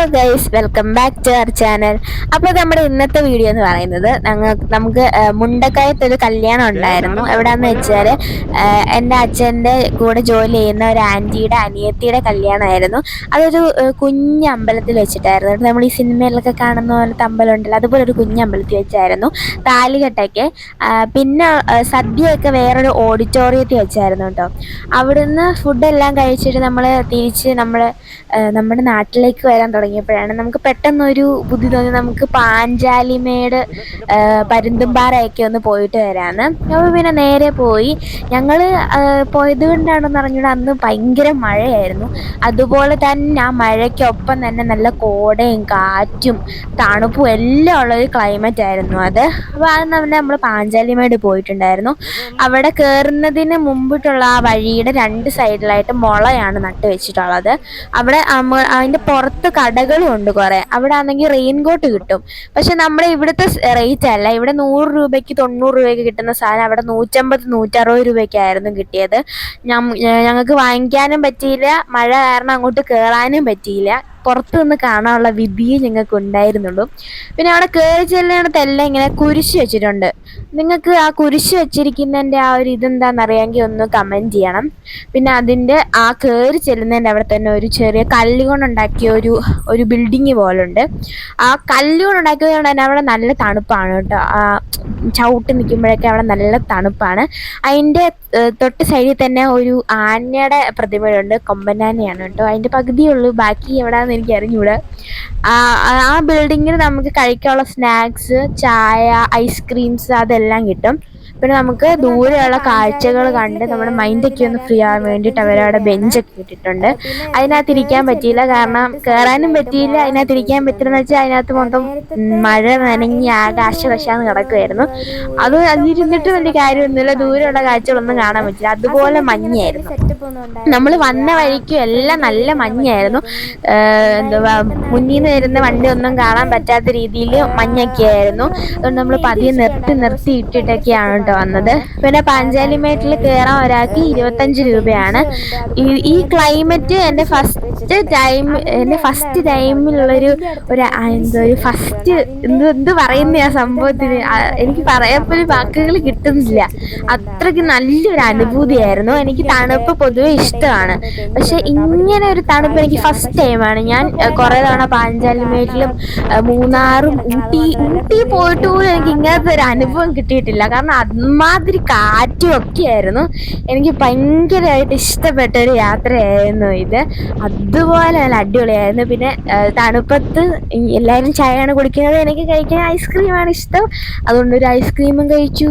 Hello guys welcome back to our channel അപ്പോൾ നമ്മുടെ ഇന്നത്തെ വീഡിയോ എന്ന് പറയുന്നത് നമുക്ക് മുണ്ടക്കയത്ത് ഒരു കല്യാണം ഉണ്ടായിരുന്നു. എവിടെയെന്ന് വെച്ചാൽ എന്റെ അച്ഛന്റെ കൂടെ ജോലി ചെയ്യുന്ന ഒരു ആന്റിയുടെ അനിയത്തിയുടെ കല്യാണമായിരുന്നു. അതൊരു കുഞ്ഞ് അമ്പലത്തിൽ വെച്ചിട്ടായിരുന്നു. നമ്മൾ ഈ സിനിമയിലൊക്കെ കാണുന്ന പോലത്തെ അമ്പലം ഉണ്ടല്ലോ അതുപോലെ ഒരു കുഞ്ഞ് അമ്പലത്തിൽ വെച്ചായിരുന്നു. താലികെട്ടൊക്കെ പിന്നെ സദ്യയൊക്കെ വേറൊരു ഓഡിറ്റോറിയത്തിൽ വെച്ചായിരുന്നു കേട്ടോ. അവിടുന്ന് ഫുഡെല്ലാം കഴിച്ചിട്ട് നമ്മൾ തിരിച്ച് നമ്മൾ നമ്മുടെ നാട്ടിലേക്ക് വരാൻ തുടങ്ങിയപ്പോഴാണ് നമുക്ക് പെട്ടെന്നൊരു ബുദ്ധി തോന്നി. നമുക്ക് പാഞ്ചാലിമേട് പരുന്തുംപാറയൊക്കെ ഒന്ന് പോയിട്ട് വരാമെന്ന് അപ്പോൾ പിന്നെ നേരെ പോയി. ഞങ്ങൾ പോയത് കൊണ്ടാണെന്ന് അറിഞ്ഞൂടെ അന്ന് ഭയങ്കര മഴയായിരുന്നു. അതുപോലെ തന്നെ ആ മഴയ്ക്കൊപ്പം തന്നെ നല്ല കോടയും കാറ്റും തണുപ്പും എല്ലാം ഉള്ളൊരു ക്ലൈമറ്റ് ആയിരുന്നു അത്. അപ്പോൾ അത് തന്നെ നമ്മൾ പാഞ്ചാലിമേട് പോയിട്ടുണ്ടായിരുന്നു. അവിടെ കയറുന്നതിന് മുമ്പിട്ടുള്ള ആ വഴിയുടെ രണ്ട് സൈഡിലായിട്ട് മുളയാണ് നട്ട് വെച്ചിട്ടുള്ളത് അവിടെ അതിന്റെ പുറത്ത് കടകളും ഉണ്ട് കുറെ. അവിടെ ആണെങ്കിൽ റെയിൻ കോട്ട്. കിട്ടും പക്ഷെ നമ്മുടെ ഇവിടുത്തെ റേറ്റ് അല്ല. ഇവിടെ നൂറ് രൂപയ്ക്ക് തൊണ്ണൂറ് രൂപയ്ക്ക് കിട്ടുന്ന സാധനം അവിടെ നൂറ്റമ്പത് നൂറ്ററുപത് രൂപയ്ക്കായിരുന്നു കിട്ടിയത്. ഞങ്ങൾക്ക് വാങ്ങിക്കാനും പറ്റിയില്ല. മഴ കാരണം അങ്ങോട്ട് കയറാനും പറ്റിയില്ല. പുറത്ത് നിന്ന് കാണാനുള്ള വിധിയെ ഞങ്ങൾക്ക് ഉണ്ടായിരുന്നുള്ളൂ പിന്നെ അവിടെ കയറി ചെല്ലുന്നിടത്തെല്ലാം ഇങ്ങനെ കുരിശ് വെച്ചിട്ടുണ്ട്. നിങ്ങൾക്ക് ആ കുരിശ് വെച്ചിരിക്കുന്നതിന്റെ ആ ഒരു ഇതെന്താണെന്ന് അറിയാമെങ്കിൽ ഒന്ന് കമന്റ് ചെയ്യണം. പിന്നെ അതിന്റെ ആ കയറി ചെല്ലുന്നതിന്റെ അവിടെ തന്നെ ഒരു ചെറിയ കല്ലുകൊണ്ടുണ്ടാക്കിയ ഒരു ഒരു ബിൽഡിങ് ഉണ്ട് ആ കല്ലുകൊണ്ടുണ്ടാക്കിയത് കൊണ്ട് തന്നെ അവിടെ നല്ല തണുപ്പാണ് കേട്ടോ. ആ ചവിട്ടി നിൽക്കുമ്പോഴൊക്കെ അവിടെ നല്ല തണുപ്പാണ്. അതിന്റെ തൊട്ട് സൈഡിൽ തന്നെ ഒരു ആനയുടെ പ്രതിമയുണ്ട് കൊമ്പനാനയാണ് കേട്ടോ. അതിന്റെ പകുതിയുള്ളൂ ബാക്കി എവിടെയാണെന്ന് എനിക്ക് അറിഞ്ഞൂടെ. ആ ബിൽഡിങ്ങിൽ നമുക്ക് കഴിക്കാനുള്ള സ്നാക്സ് ചായ ഐസ്ക്രീംസ് അതെല്ലാം കിട്ടും. പിന്നെ നമുക്ക് ദൂരെയുള്ള കാഴ്ചകൾ കണ്ട് നമ്മുടെ മൈൻഡൊക്കെ ഒന്ന് ഫ്രീ ആവാൻ വേണ്ടിയിട്ട് അവരവിടെ ബെഞ്ചൊക്കെ ഇട്ടിട്ടുണ്ട്. അതിനകത്ത് ഇരിക്കാൻ പറ്റിയില്ല. കാരണം കയറാനും പറ്റിയില്ല. അതിനകത്ത് ഇരിക്കാൻ പറ്റില്ലെന്ന് വെച്ചാൽ അതിനകത്ത് മൊത്തം മഴ നനഞ്ഞ് ആകാശവശാന്ന് കിടക്കുമായിരുന്നു അത് അതിരുന്നിട്ട് വലിയ കാര്യമൊന്നുമില്ല. ദൂരെയുള്ള കാഴ്ചകളൊന്നും കാണാൻ പറ്റില്ല. അതുപോലെ മഞ്ഞായിരുന്നു. നമ്മൾ വന്ന വഴിക്കും എല്ലാം നല്ല മഞ്ഞായിരുന്നു. എന്താ മുന്നിൽ നിന്ന് വരുന്ന വണ്ടി ഒന്നും കാണാൻ പറ്റാത്ത രീതിയിൽ മഞ്ഞൊക്കെ ആയിരുന്നു അതുകൊണ്ട് നമ്മൾ പതിയെ നിർത്തി നിർത്തി ഇട്ടിട്ടൊക്കെയാണ് കേട്ടോ വന്നത്. പിന്നെ പാഞ്ചാലിമേട്ടിൽ കയറാൻ ഒരാൾക്ക് ഇരുപത്തഞ്ച് രൂപയാണ്. ഈ ക്ലൈമറ്റ് എന്റെ ഫസ്റ്റ് ടൈം എന്റെ ഫസ്റ്റ് ടൈമിലുള്ളൊരു ഒരു എന്തോ ഒരു ഫസ്റ്റ് എന്ത് എന്ത് പറയുന്ന ആ സംഭവത്തിന്. എനിക്ക് പറയാൻ പോലും വാക്കുകൾ കിട്ടുന്നില്ല. അത്രയ്ക്ക് നല്ലൊരു അനുഭൂതിയായിരുന്നു. എനിക്ക് തണുപ്പ് പൊതുവെ ഇഷ്ടമാണ്. പക്ഷെ ഇങ്ങനെ ഒരു തണുപ്പ് എനിക്ക് ഫസ്റ്റ് ടൈമാണ് ഞാൻ കുറെ തവണ പാഞ്ചാലി മേട്ടിലും മൂന്നാറും ഊട്ടി ഊട്ടി പോയിട്ട് പോലും എനിക്ക് ഇങ്ങനത്തെ ഒരു അനുഭവം കിട്ടിയിട്ടില്ല. കാരണം അമ്മാതിരി കാറ്റും ഒക്കെ ആയിരുന്നു എനിക്ക് ഭയങ്കരമായിട്ട് ഇഷ്ടപ്പെട്ട ഒരു യാത്രയായിരുന്നു ഇത്. അതുപോലെ നല്ല അടിപൊളിയായിരുന്നു. പിന്നെ തണുപ്പത്ത് എല്ലാവരും ചായയാണ് കുടിക്കുന്നത്. എനിക്ക് കഴിക്കാൻ ഐസ്ക്രീമാണ് ഇഷ്ടം. അതുകൊണ്ട് ഒരു ഐസ്ക്രീമും കഴിച്ചു.